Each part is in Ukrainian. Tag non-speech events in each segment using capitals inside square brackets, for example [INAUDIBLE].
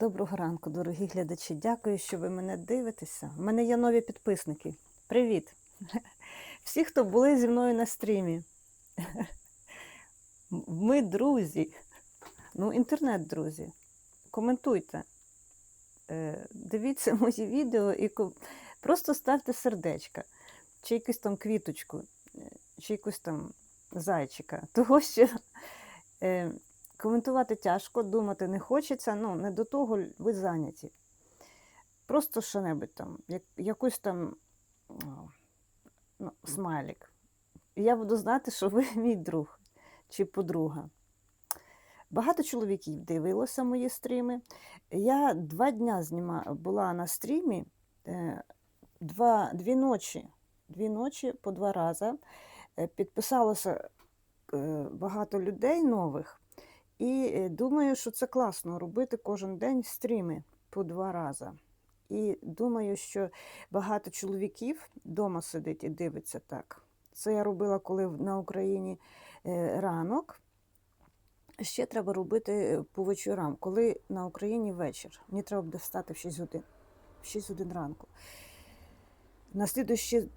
Доброго ранку, дорогі глядачі. Дякую, що ви мене дивитеся. У мене є нові підписники. Привіт! [LAUGHS] Всі, хто були зі мною на стрімі. [LAUGHS] Ми друзі. Ну, інтернет-друзі. Коментуйте. Е, Дивіться [LAUGHS] мої відео і просто ставте сердечка, чи якусь там квіточку, е, чи якусь там зайчика. Того, що е, коментувати тяжко, думати не хочеться, ну, не до того ви зайняті. Просто що-небудь там, як, якусь там ну, смайлик. І я буду знати, що ви [LAUGHS] мій друг чи подруга. Багато чоловіків дивилося мої стріми. Я два дня зніма... була на стрімі, е, два, дві ночі, дві ночі по два рази. Е, Підписалося е, багато людей нових. І е, думаю, що це класно робити кожен день стріми по два рази. І думаю, що багато чоловіків вдома сидить і дивиться так. Це я робила, коли на Україні е, ранок. Ще треба робити по вечорам, коли на Україні вечір. Мені треба буде встати в 6 годин. В 6 годин ранку. На слідуючий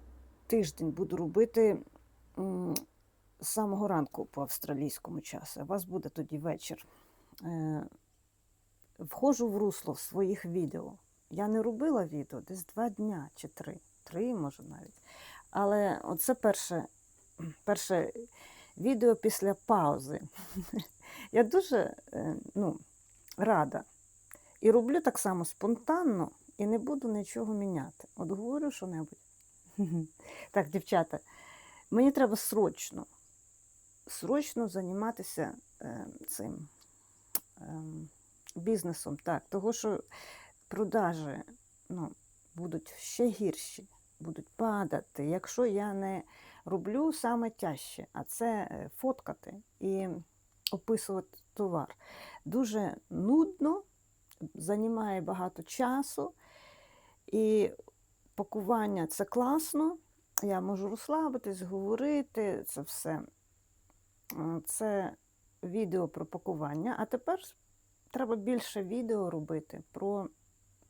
тиждень буду робити з самого ранку по австралійському часу. У вас буде тоді вечір. Е, Входжу в русло своїх відео. Я не робила відео десь два дня чи три. Три, може навіть. Але оце перше, перше відео після паузи. [LAUGHS] Я дуже е, ну, рада. І роблю так само спонтанно і не буду нічого міняти. От говорю що-небудь. [LAUGHS] Так, дівчата, мені треба срочно, срочно займатися е, цим ем, бізнесом. Так, того, що продажі ну, будуть ще гірші, будуть падати, якщо я не роблю саме тяжче, а це е, фоткати і описувати товар. Дуже нудно, займає багато часу, і пакування це класно. Я можу розслабитись, говорити, це все. Е, Це відео про пакування. А тепер треба більше відео робити про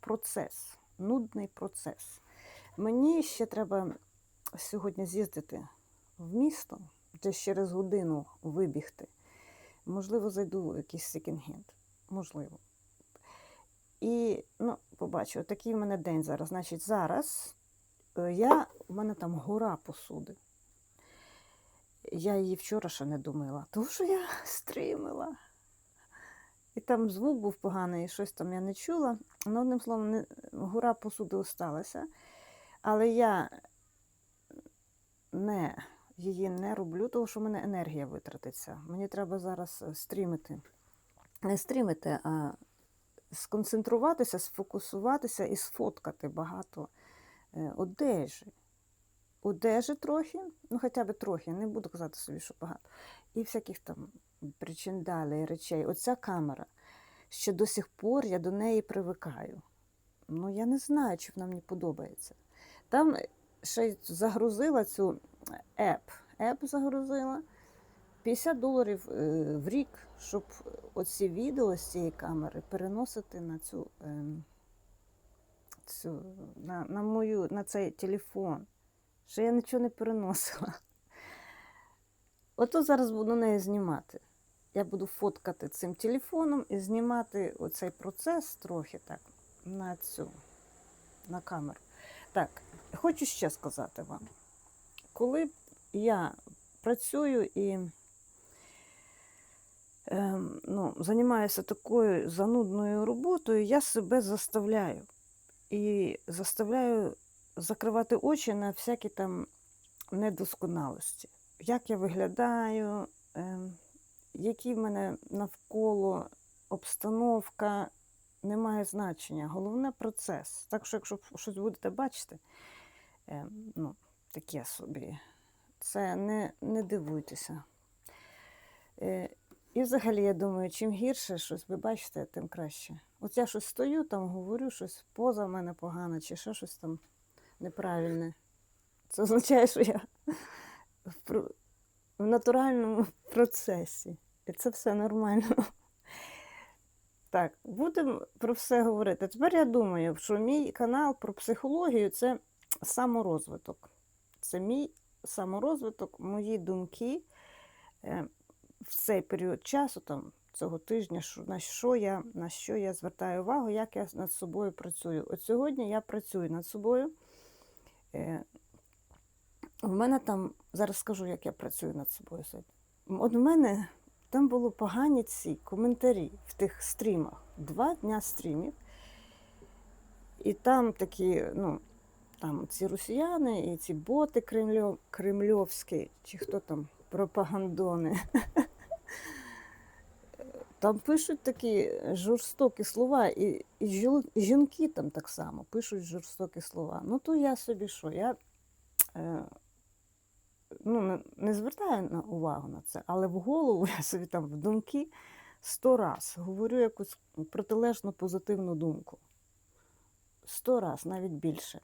процес, нудний процес. Мені ще треба сьогодні з'їздити в місто, десь через годину вибігти. Можливо, зайду в якийсь секонд-хенд. Можливо. І ну, побачу, такий в мене день зараз. Значить, зараз е, я, у мене там гора посуди. Я її вчора ще не думала, тому що я [LAUGHS] стрімила. І там звук був поганий, щось там я не чула. Ну, одним словом, не, гора посуди осталася. Але я не, її не роблю, тому що в мене енергія витратиться. Мені треба зараз е, стрімити. Не стрімити, а сконцентруватися, сфокусуватися і сфоткати багато е, одежі. Одежі трохи, ну хоча б трохи, не буду казати собі, що багато. І всяких там причиндалей, речей. Оця камера, що до сих пор я до неї привикаю. Ну, я не знаю, чи вона мені подобається. Там ще й загрузила цю еп. Еп загрузила 50 доларів е, в рік, щоб оці відео з цієї камери переносити на цю, ем, цю на, на мою, на цей телефон. Що я нічого не переносила. [LAUGHS] Ото зараз буду неї знімати. Я буду фоткати цим телефоном і знімати оцей процес трохи так на цю на камеру. Так, хочу ще сказати вам, коли я працюю і ем, ну, займаюся такою занудною роботою, я себе заставляю. І заставляю закривати очі на всякі там недосконалості. Як я виглядаю, ем, які в мене навколо обстановка, не має значення. Головне процес. Так що, якщо щось будете бачити, ем, ну, таке собі, це не, не дивуйтеся. Е, і взагалі, я думаю, чим гірше щось ви бачите, тим краще. От я щось стою, там говорю, щось поза в мене погана, чи ще щось там неправильне. Це означає, що я в, натуральному [LAUGHS] процесі. І це все нормально. Так, будемо про все говорити. Тепер я думаю, що мій канал про психологію це саморозвиток. Це мій саморозвиток, мої думки е, в цей період часу, там, цього тижня, на, що я, на що я звертаю увагу, як я над собою працюю. От сьогодні я працюю над собою. Е, в мене там, зараз скажу, як я працюю над собою сьогодні. От в мене там були погані ці коментарі в тих стрімах. Два дня стрімів. І там такі, ну, там ці росіяни і ці боти кремльов, кремльовські, чи хто там, пропагандони. [LAUGHS] Там пишуть такі жорстокі слова, і, і жінки там так само пишуть жорстокі слова. Ну то я собі що? Я е, ну, не, не звертаю на увагу на це, але в голову [LAUGHS] я собі там в думки сто раз говорю якусь протилежну позитивну думку. Сто раз, навіть більше.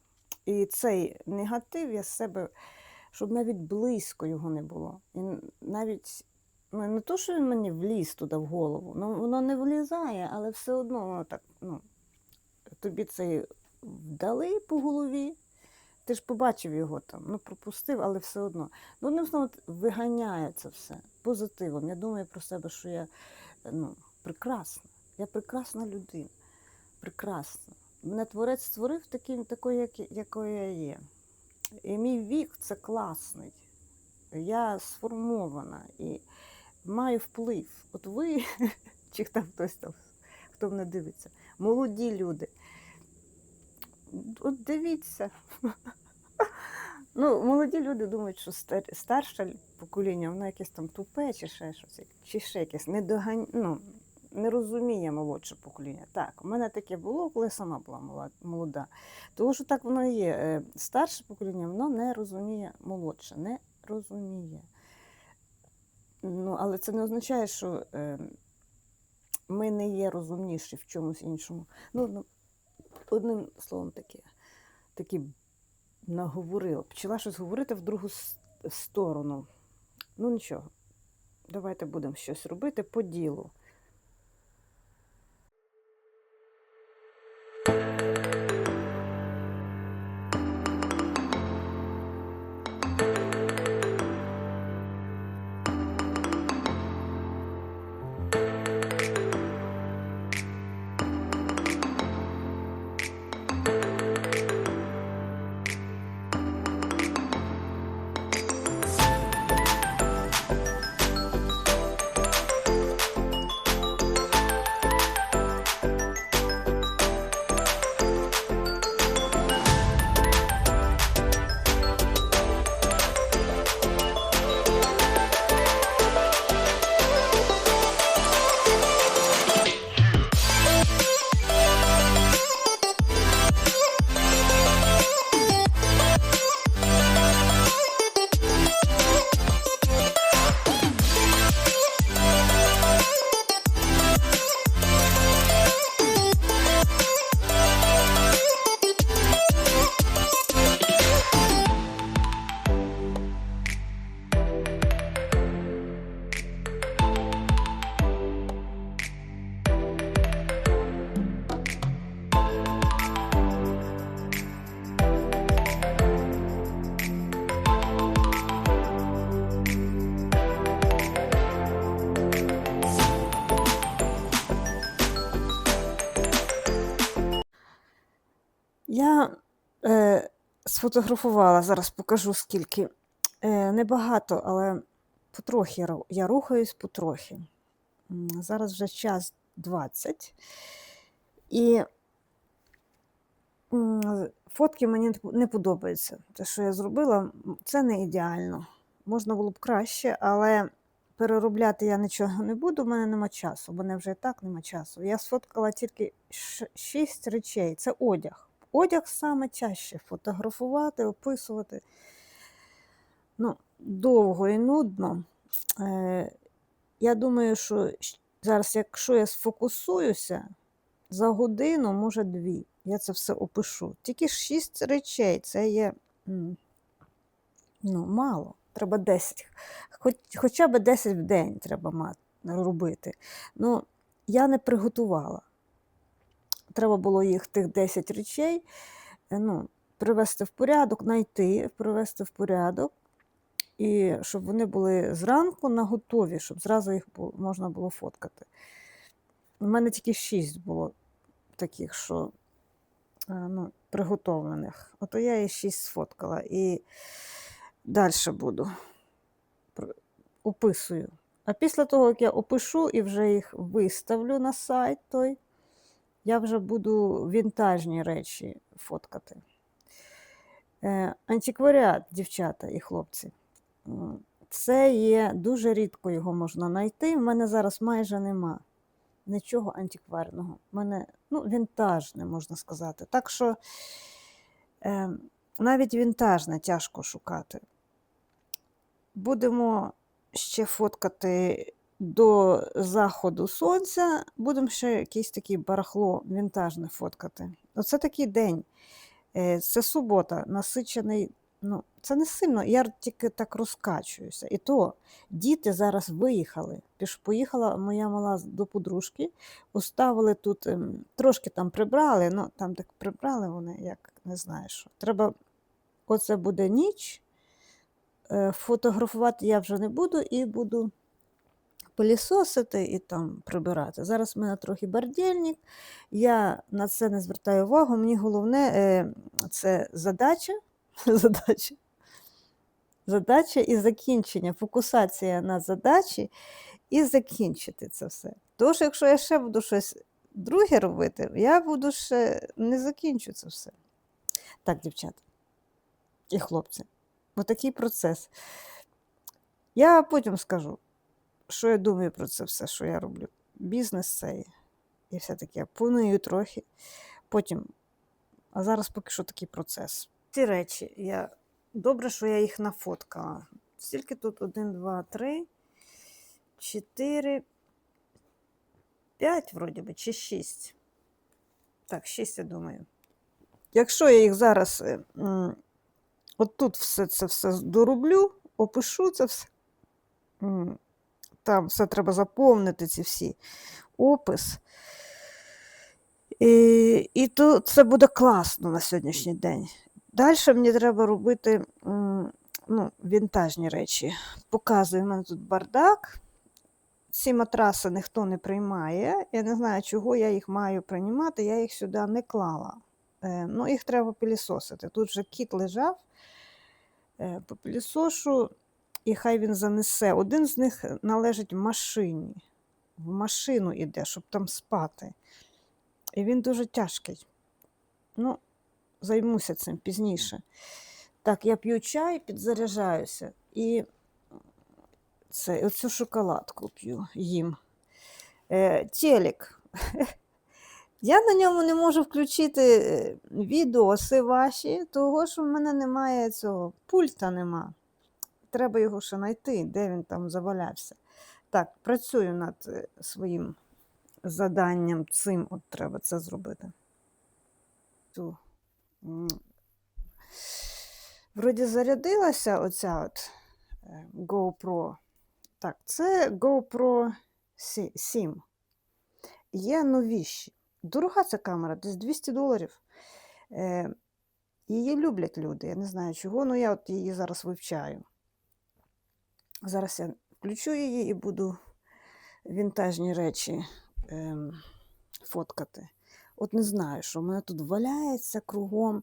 І цей негатив я з себе, щоб навіть близько його не було. І навіть не то, що він мені вліз туди в голову, ну воно не влізає, але все одно воно так, ну, тобі це вдали по голові. Ти ж побачив його там, ну пропустив, але все одно. Ну, не знову виганяє це все позитивом. Я думаю про себе, що я ну, прекрасна. Я прекрасна людина. Прекрасна. Мене творець створив таким, такою, як, якою я є. І мій вік це класний. Я сформована і маю вплив. От ви, [LAUGHS] чи там хтось там, хто мене дивиться, молоді люди. От дивіться. [LAUGHS] Ну, молоді люди думають, що старше покоління, воно якесь там тупе, чи ще щось, чи ще якесь недогань... ну, не розуміє молодше покоління. Так, у мене таке було, коли я сама була молода. Тому що так воно є. Е, Старше покоління воно не розуміє молодше, не розуміє. Ну, але це не означає, що е, ми не є розумніші в чомусь іншому. Ну, ну, одним словом таке. Такі наговорила. Почала щось говорити в другу сторону. Ну нічого. Давайте будемо щось робити по ділу. Сфотографувала, зараз покажу скільки. Е, небагато, але потрохи я рухаюсь потрохи. Зараз вже час 20. І фотки мені не подобаються. Те, що я зробила, це не ідеально. Можна було б краще, але переробляти я нічого не буду, в мене нема часу, бо мене вже і так нема часу. Я сфоткала тільки ш- шість речей. Це одяг. Одяг саме чаще фотографувати, описувати. Ну, довго і нудно. Е, я думаю, що зараз, якщо я сфокусуюся, за годину, може дві, я це все опишу. Тільки шість речей, це є ну, мало. Треба 10. Хоч, хоча б 10 в день треба мати, робити. Ну, я не приготувала. Треба було їх тих 10 речей е, ну, привести в порядок, знайти, привести в порядок, і щоб вони були зранку на готові, щоб зразу їх можна було фоткати. У мене тільки 6 було таких, що е, ну, приготовлених. Ото я їх 6 сфоткала і далі буду описую. А після того, як я опишу і вже їх виставлю на сайт, той, я вже буду вінтажні речі фоткати. Е, Антикваріат, дівчата і хлопці. Це є дуже рідко його можна знайти. В мене зараз майже нема нічого антикварного. У мене ну, вінтажне, можна сказати. Так що е, навіть вінтажне тяжко шукати. Будемо ще фоткати до заходу сонця, будемо ще якийсь такий барахло вінтажне фоткати. Оце такий день. Е, це субота, насичений. Ну, Це не сильно, я тільки так розкачуюся. І то діти зараз виїхали. Піш, поїхала моя мала до подружки, поставили тут, ем, трошки там прибрали, ну там так прибрали вони, як не знаю що. Треба, оце буде ніч, Е, фотографувати я вже не буду і буду пилісосити і там прибирати. Зараз в мене трохи бардільник, я на це не звертаю увагу. Мені головне е, це задача, [LAUGHS] задача, задача і закінчення, фокусація на задачі і закінчити це все. Тож, якщо я ще буду щось друге робити, я буду ще не закінчу це все. Так, дівчата і хлопці. Отакий процес. Я потім скажу, що я думаю про це все, що я роблю. Бізнес цей і все таке. Планую трохи. Потім, а зараз поки що такий процес. Ці речі, я добре, що я їх нафоткала. Стільки тут один, два, три, чотири, п'ять, вроді би, чи шість. Так, шість, я думаю. Якщо я їх зараз е, От тут все це все дороблю, опишу це все. Там все треба заповнити, ці всі опис. І і то це буде класно на сьогоднішній день. Далі мені треба робити ну, вінтажні речі. Показую, в мене тут бардак. Ці матраси ніхто не приймає. Я не знаю, чого я їх маю приймати, я їх сюди не клала. Е, ну, Їх треба пилісосити. Тут вже кіт лежав. Е, по пилісошу, і хай він занесе. Один з них належить машині. В машину йде, щоб там спати. І він дуже тяжкий. Ну, займуся цим пізніше. Так, я п'ю чай, підзаряджаюся і це, оцю шоколадку п'ю їм. Е, Телек. [LAUGHS] Я на ньому не можу включити е, відоси ваші, того що в мене немає цього пульта нема. Треба його ще знайти, де він там завалявся. Так, працюю над е, своїм заданням цим от треба це зробити. Вроді зарядилася оця от е, GoPro. Так, це GoPro 7. Є новіші. Дорога ця камера, десь 200 доларів. Е, Її люблять люди. Я не знаю чого, але я от її зараз вивчаю. Зараз я включу її і буду вінтажні речі е, фоткати. От не знаю, що в мене тут валяється кругом.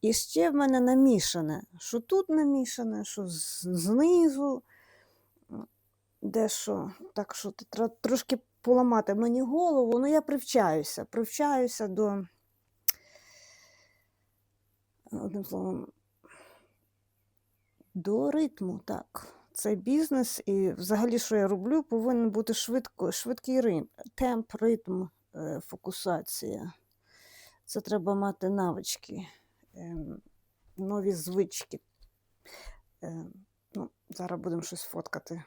І ще в мене намішане, що тут намішане, що знизу, дещо. Так що треба трошки поламати мені голову, ну я привчаюся, привчаюся до, одним словом, до ритму, так. Цей бізнес і взагалі, що я роблю, повинен бути швидко, швидкий ритм, темп, ритм, е, фокусація. Це треба мати навички, ем, нові звички. Ем, ну, Зараз будемо щось фоткати.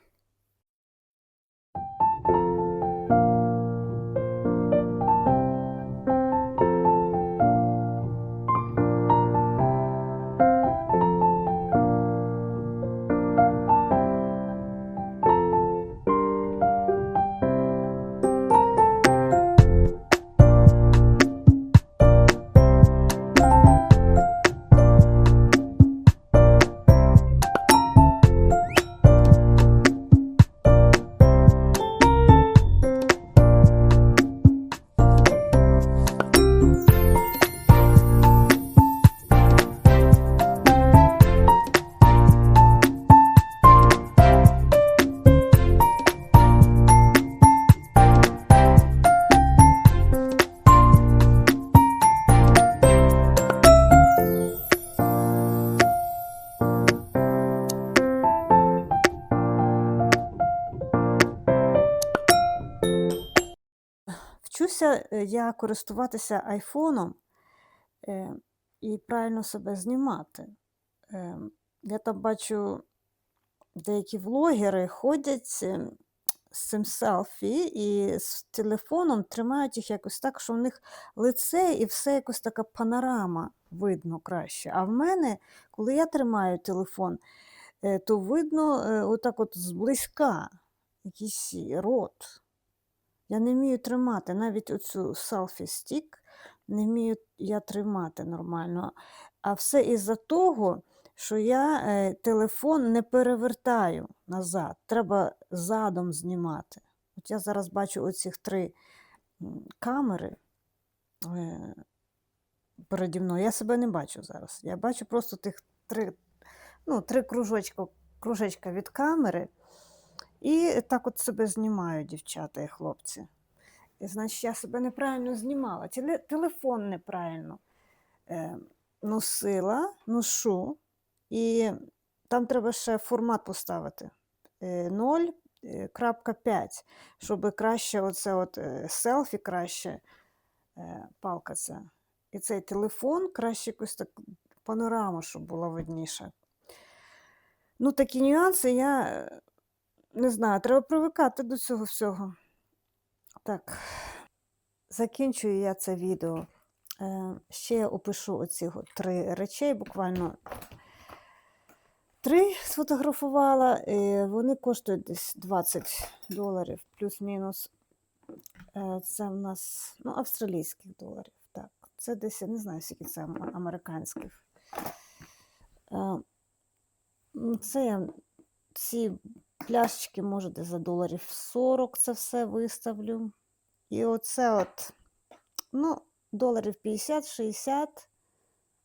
Я користуватися айфоном е, і правильно себе знімати. Е, я там бачу, деякі влогери ходять е, з цим селфі і з телефоном тримають їх якось так, що в них лице і все якось така панорама видно краще. А в мене, коли я тримаю телефон, е, то видно е, отак от зблизька якийсь рот. Я не вмію тримати навіть оцю селфі-стік, не вмію я тримати нормально. А все із-за того, що я е, телефон не перевертаю назад. Треба задом знімати. От я зараз бачу оці три камери е, переді мною. Я себе не бачу зараз. Я бачу просто тих три, ну, три кружочка, кружечка від камери. І так от себе знімаю, дівчата і хлопці. І, значить, я себе неправильно знімала. Телефон неправильно е, носила, ношу. І там треба ще формат поставити. Е, 0.5, щоб краще оце от е, селфі краще е, палка ця. І цей телефон краще якось так панорама, щоб була видніша. Ну, такі нюанси я е, не знаю, треба привикати до цього всього. Так, закінчую я це відео. Е, ще я опишу оці три речей, буквально три сфотографувала. І вони коштують десь 20 доларів плюс-мінус. Е, Це в нас ну, австралійських доларів. Так, це десь, я не знаю, скільки це американських. Е, Це ці пляшечки, може, десь за доларів 40 це все виставлю. І оце от, ну, доларів 50-60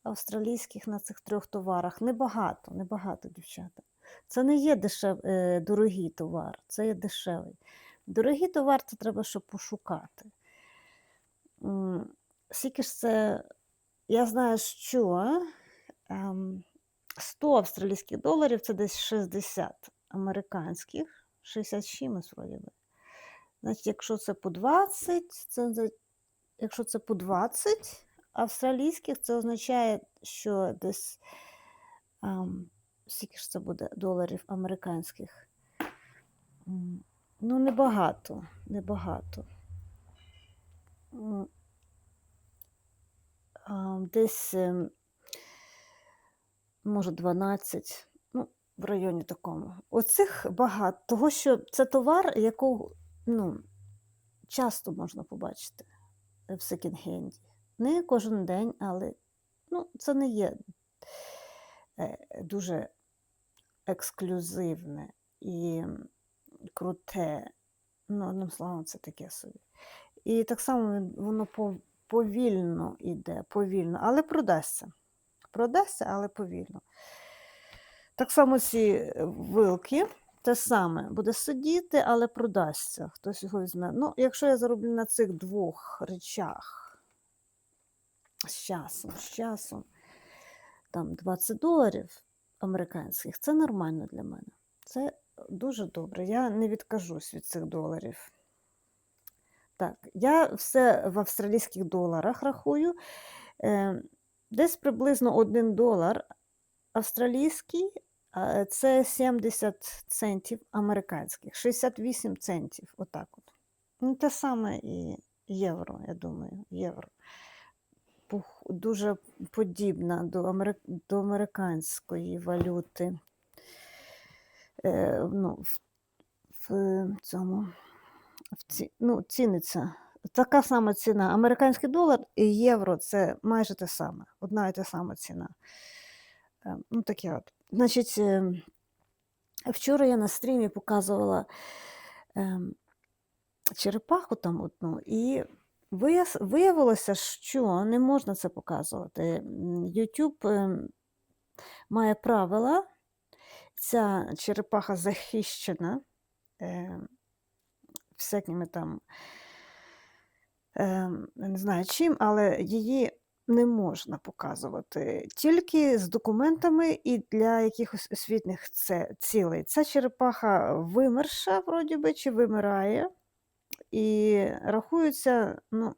австралійських на цих трьох товарах. Небагато, небагато, дівчата. Це не є дешев, е, дорогий товар, це є дешевий. Дорогий товар це треба, щоб пошукати. Скільки ж це, я знаю, що ем, 100 австралійських доларів це десь 60 американських, 60 з чимось вроді би. Значить, якщо це по 20, це, якщо це по 20 австралійських, це означає, що десь ем, скільки ж це буде доларів американських. Ну, небагато, небагато. Десь, ем, може, 12, ну, в районі такому. Оцих багато, того, що це товар, якого ну, часто можна побачити в секонд-хенді. Не кожен день, але ну, це не є е, дуже ексклюзивне і круте. Ну, одним словом, це таке собі. І так само воно повільно йде, повільно, але продасться. Продасться, але повільно. Так само ці е, вилки, те саме, буде сидіти, але продасться. Хтось його візьме. Ну, якщо я зароблю на цих двох речах з часом, з часом, там 20 доларів американських, це нормально для мене. Це дуже добре. Я не відкажусь від цих доларів. Так, я все в австралійських доларах рахую. Е, десь приблизно 1 долар австралійський це 70 центів американських, 68 центів. Отак от. Ну, те саме і євро, я думаю, євро. Дуже подібна до, амери- до американської валюти. Е, ну, в, в цьому в ці, ну, ціниться. Така сама ціна. Американський долар і євро це майже те саме. Одна і та сама ціна. Е, Ну, таке от. Значить, вчора я на стрімі показувала черепаху там одну, і виявилося, що не можна це показувати. YouTube ем, має правила, ця черепаха захищена ем, всякими там, не знаю чим, але її не можна показувати тільки з документами і для якихось освітніх цілей. Ця черепаха вимерша, вроді би, чи вимирає. І рахується, ну,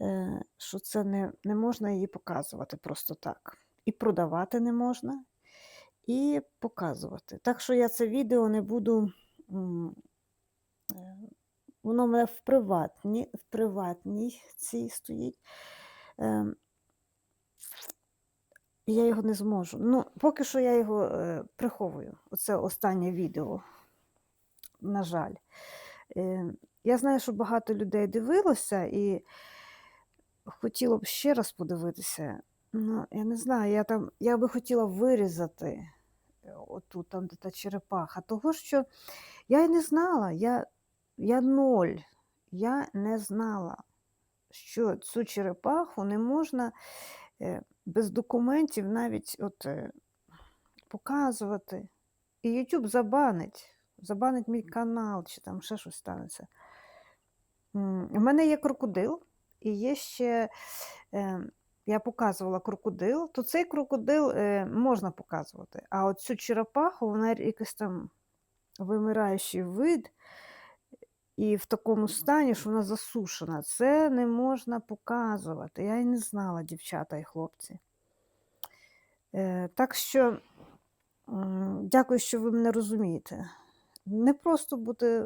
е, що це не, не можна її показувати просто так. І продавати не можна, і показувати. Так що я це відео не буду. Воно в мене в приватній, в приватній цій стоїть. Ем, я його не зможу. Ну, поки що я його е, приховую. Оце останнє відео. На жаль. Е, я знаю, що багато людей дивилося і хотіло б ще раз подивитися. Ну, я не знаю, я там, я би хотіла вирізати е, отут, там, де та черепаха, того, що я й не знала, я, я ноль. Я не знала, що цю черепаху не можна е, без документів навіть от, е, показувати. І YouTube забанить, забанить мій канал, чи там ще щось станеться. У мене є крокодил, і є ще, е, я показувала крокодил, то цей крокодил можна показувати. А от цю черепаху, вона якийсь там вимираючий вид, і в такому стані, що вона засушена. Це не можна показувати. Я і не знала, дівчата і хлопці. Е, так що дякую, що ви мене розумієте. Не просто бути е,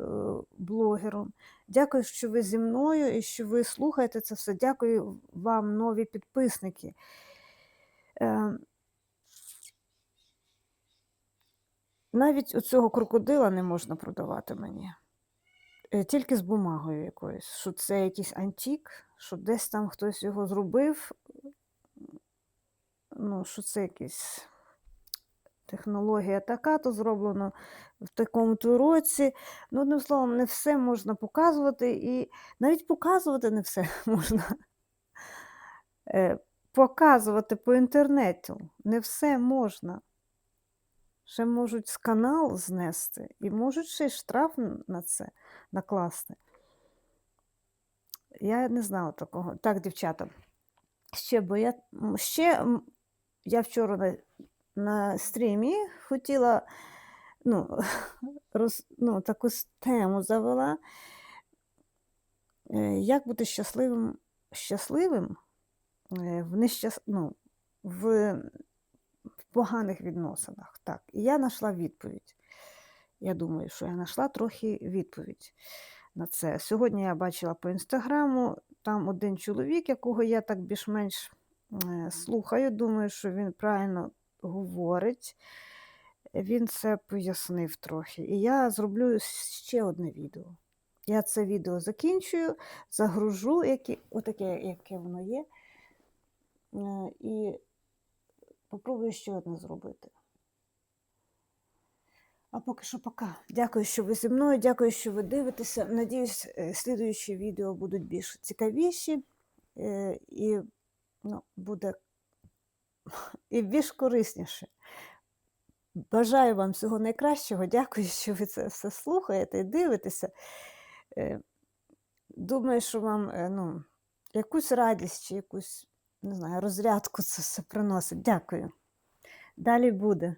блогером. Дякую, що ви зі мною і що ви слухаєте це все. Дякую вам, нові підписники. Е, навіть у цього крокодила не можна продавати мені. Е, Тільки з бумагою якоюсь, що це якийсь антик, що десь там хтось його зробив. Ну, що це якийсь технологія така, то зроблено в такому-то році. Ну, одним словом, не все можна показувати, і навіть показувати не все [LAUGHS] можна. Е, Показувати по інтернету не все можна. Ще можуть з канал знести і можуть ще й штраф на це накласти. Я не знала такого. Так, дівчата, ще, бо я, ще я вчора на, на стрімі хотіла ну, [LAUGHS] роз, ну, таку тему завела. Е, Як бути щасливим, щасливим е, в, нещас... ну, в, в поганих відносинах. Так, і я знайшла відповідь. Я думаю, що я знайшла трохи відповідь на це. Сьогодні я бачила по інстаграму, там один чоловік, якого я так більш-менш е, слухаю, думаю, що він правильно говорить. Він це пояснив трохи. І я зроблю ще одне відео. Я це відео закінчую, загружу, яке, отаке, яке воно є. е, І попробую ще одне зробити. А поки що пока. Дякую, що ви зі мною, дякую, що ви дивитеся. Надіюсь, е, слідуючі відео будуть більш цікавіші е, і ну, буде [LAUGHS] і більш корисніше. Бажаю вам всього найкращого. Дякую, що ви це все слухаєте і дивитеся. Е, Думаю, що вам ну, якусь радість чи якусь не знаю, розрядку це все приносить. Дякую. Далі буде.